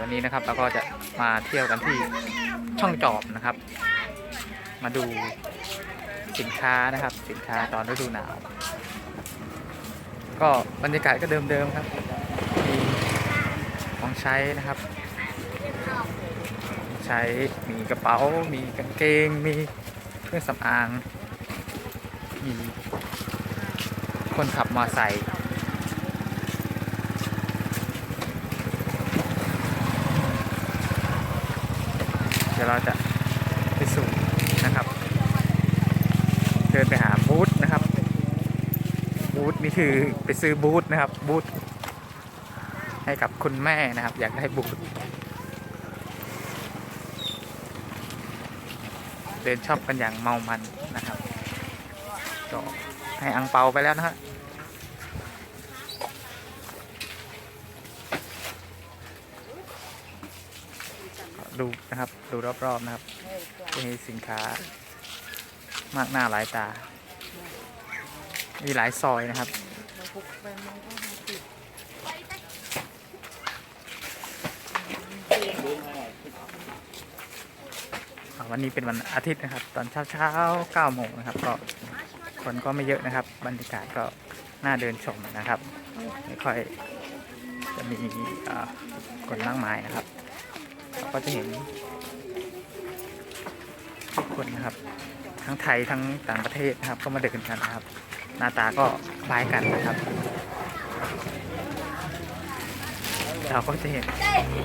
วันนี้นะครับเราก็จะมาเที่ยวกันที่ช่องจอบนะครับ มาดูสินค้านะครับ สินค้าตอนฤดูหนาว ก็บรรยากาศก็เดิมๆครับมีของใช้นะครับ ใช้มีกระเป๋า มีกางเกง มีเครื่องสำอางมีคนขับมอไซค์ ดี๋ยวเราจะไปสู่นะครับ เดินไปหาบูธนะครับ บูธนี่คือไปซื้อบูธนะครับ บูธให้กับคุณแม่นะครับ อยากได้บูธเดินชอบกันอย่างเมามันนะครับก็ให้อังเปาไปแล้วนะฮะ ดูนะครับ ดูรอบๆนะครับจะมีสินค้ามากหน้าหลายตา มีหลายซอยนะครับวันนี้เป็นวันอาทิตย์นะครับ ตอนเช้าเช้าเก้าโมงนะครับ ก็คนก็ไม่เยอะนะครับ บรรยากาศก็น่าเดินชมนะครับ ไม่ค่อยจะมีอ่าคนมากมายนะครับ ก็จะเห็นทุกคนนะครับ ทั้งไทยทั้งต่างประเทศนะครับ ก็มาเดินกันนะครับ หน้าตาก็คล้ายกันนะครับ เราก็จะเห็น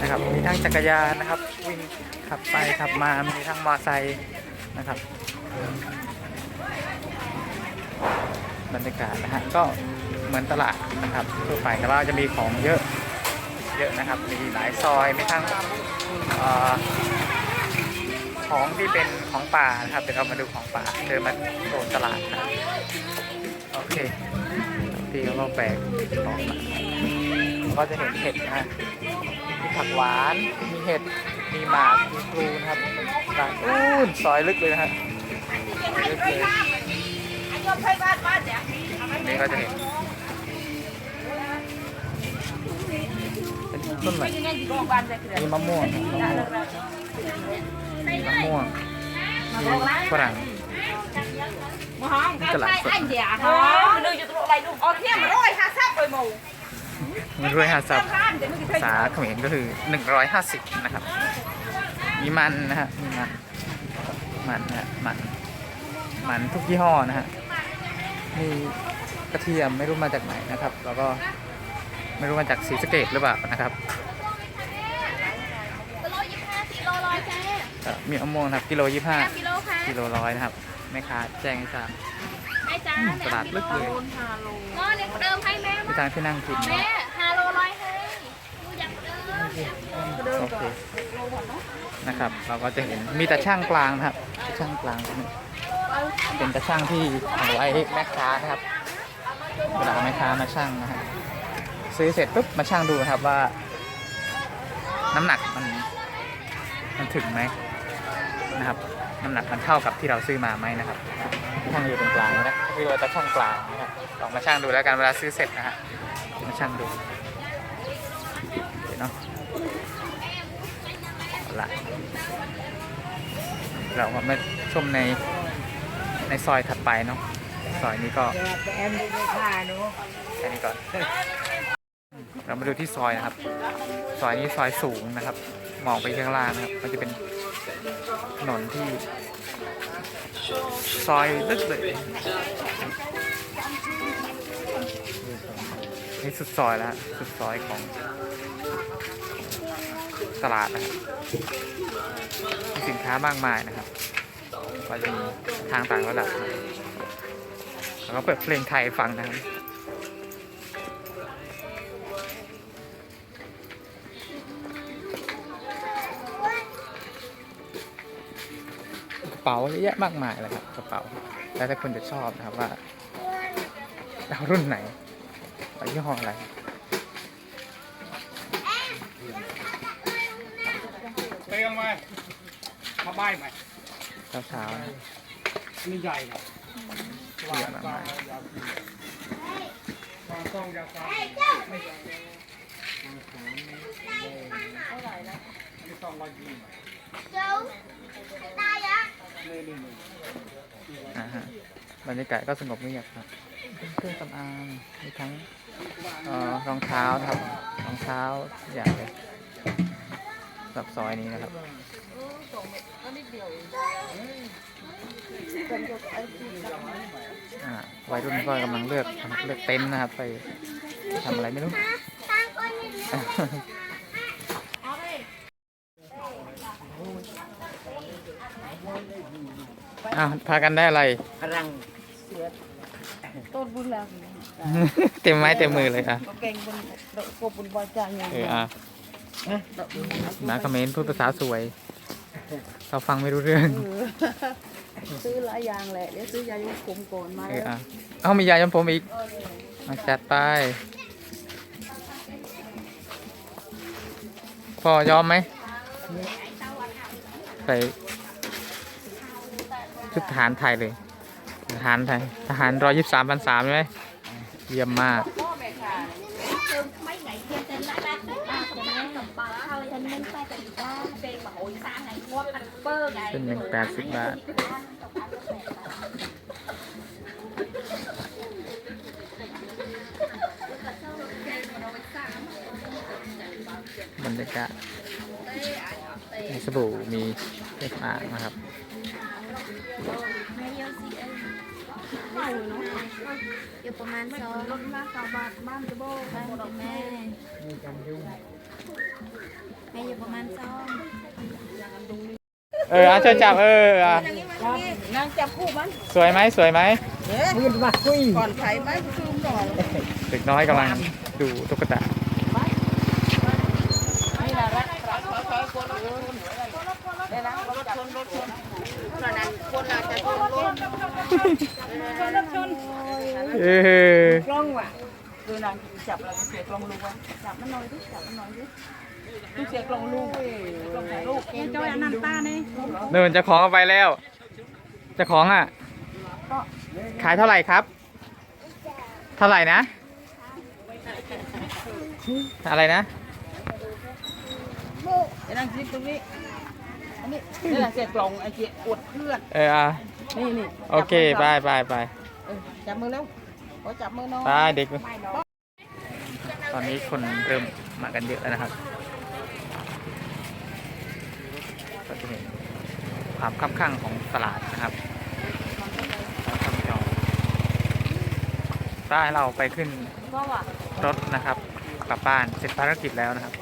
นะครับ มีทั้งจักรยานนะครับ วิ่งขับไปขับมา มีทั้งมอเตอร์ไซค์นะครับ บรรยากาศนะฮะก็เหมือนตลาดนะครับทั่วไปแต่ว่าจะมีของเยอะ เยอะนะครับ มีหลายซอยมีทั้งเอ่อของที่เป็นของป่านะครับ เดี๋ยวเรามาดูของป่าเดินมาโซนตลาดนะครับโอเคพี่เขาก็แบกของมาก็จะเห็นเห็ดนะฮะมีผักหวาน มีเห็ด มีหมาก มีพลูนะครับตาอู้นซอยลึกเลยนะฮะลึกเลยนี่ก็จะเห็น เป็น ต้นอะไรมีมะม่วงครับมะม่วงมีมะม่วงมีฝรั่ง Cái này anh dạ hả? Đưa cho tụi này luôn. Ờ thêm rồi, ha sắp rồi mù. มีด้วยฮาซับ Xem ra để nó ภาษาเขมรก็คือ150นะครับ มีมันนะฮะมีมันมันนะฮะมันมันทุกยี่ห้อนะฮะมีกระเทียมไม่รู้มาจากไหนนะครับ แล้วก็ ไม่รู้มาจากสีสะเกตหรือเปล่านะครับกิโลยี่ห้ากิโลร้อยจ้าเอ่อมีมะม่วงนะครับกิโลยี่ห้ากิโลค่ะกิโลร้อยนะครับแม่ค้าแจ้งให้ทราบ แม่จ้าอืมตลาดลึกเลย ก็เนี่ยเดิมให้แม่ที่ทางที่นั่งกินแม่ห้าโลร้อยให้ดูอย่างเดิมโอเคนะครับ เราก็จะเห็นมีแต่ช่างกลางนะครับ ช่างกลางนี่เป็นแต่ช่างที่เอาไว้แม่ค้านะครับเวลาแม่ค้ามาช่างนะฮะ ซื้อเสร็จปุ๊บมาช่างดูนะครับว่า น้ำหนักมันมันถึงไหมนะครับ น้ำหนักมันเท่ากับที่เราซื้อมาไหมนะครับช่างอยู่ตรงกลางนะคือว่าจะช่างกลางนะครับลองมาช่างดูแล้วกันเวลาซื้อเสร็จนะฮะมาช่างดูเดี๋ยวเนาะเอาละเราก็มาชมในในซอยถัดไปเนาะซอยนี้ก็ em đi thà nữa. แค่นี้ก่อน เรามาดูที่ซอยนะครับ ซอยนี้ซอยสูงนะครับ มองไปข้างล่างนะครับ มันจะเป็นถนนที่ ซอยลึกเลยนี่สุดซอยแล้วสุดซอยของตลาดนะครับมีสินค้ามากมายนะครับก็จะมีทางต่างระดับแล้วก็เปิดเพลงไทยฟังนะครับ เป๋าเยอะแยะมากมายเลยครับกระเป๋า แล้วแต่คนจะชอบนะครับว่าเอารุ่นไหนเอายี่ห้ออะไรเตรียมไว้มาใบใหม่เช้าๆนะนี่ใหญ่นะเยอะมากมายวางกล้องยาวฟ้า Ôi giời, nó เจ้าตายอะ อ่า ฮะบรรยากาศก็สงบเงียบครับเครื่องสำอางมีทั้งเอ่อรองเท้านะครับรองเท้าทุกอย่างเลยสำหรับซอยนี้นะครับอ่าวัยรุ่นก็กำลังเลือกเลือกเต็นท์นะครับ ไปทำอะไรไม่รู้ ตามคนนี้ อ้าวพากันได้อะไรรังต้นบุญแล้วเต็มไม้เต็มมือเลยอะเก่งบนดอกกบบุญบอยจางอย่างเอออะนาคอมเขมนต์พูดภาษาสวย เราฟังไม่รู้เรื่องซื้อหลายอย่างแหละเดี๋ยวซื้อยายุผมก่อนมาเอออะเอ้ามียาย้อมผมอีกมาจัดไปพ่อยอมไหมใส่ ชุดทหารไทยเลย ทหารไทย ทหารร้อยยี่สิบสามพันสามใช่ไหมเยี่ยมมาก mấy ngày kia tên là ba ba của nó cầm bờ thôi tên nên phải cầm ba tên mà hội sáng ngày qua ăn bơ ngày เป็นหนึ่งแปดสิบบาทบรรยากาศมีสบู่มีเครื่องสำอางนะครับ อยู่ประมาณสองรถมาเก้าบาทบ้านจะโบบ้านของแม่แม่อยู่ประมาณสองเอออะช่วยจับเอออะนางจับคู่มันสวยไหมสวยไหมยืนมาคุยก่อนไผ่ไหมคืมก่อนเด็กน้อยกำลังดูตุ๊กตานี่แหละรักรักคอยคอคนเนี่นรถชนรถชน คนนั้นคนอาจะชนรถรถชนเออกล้องว่ะคือนางจับเราเสียกล้องลูกว่ะจับมันหน่อยดิจับมันหน่อยดิลูกเสียกล้องลูกกล้องรูปเจ้าอนันตาเนี่ยเดินจะของเอาไปแล้ว จะของอะ ขายเท่าไหร่ครับ เท่าไหร่นะ อะไรนะนั่งคลิปตรงนี้ อันนี้นี่แหละเสียกล่องไอ้เจี๊ยอวดเพื่อนเอออะนี่นี่โอเคบายบายบายเออจับมือแล้วขอจับมือน้องบายเด็กตอนนี้คนเริ่มมากันเยอะแล้วนะครับ ก็จะเห็นความคับข้างของตลาดนะครับแล้วทำจองได้เราไปขึ้นรถนะครับ กลับบ้านเสร็จภารกิจแล้วนะครับ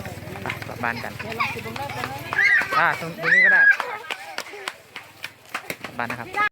ไปกลับบ้านกัน เดี๋ยวลองสิตรงนั้นตรงนั้น อ่าตรงตรงนี้ก็ได้บ้านนะครับ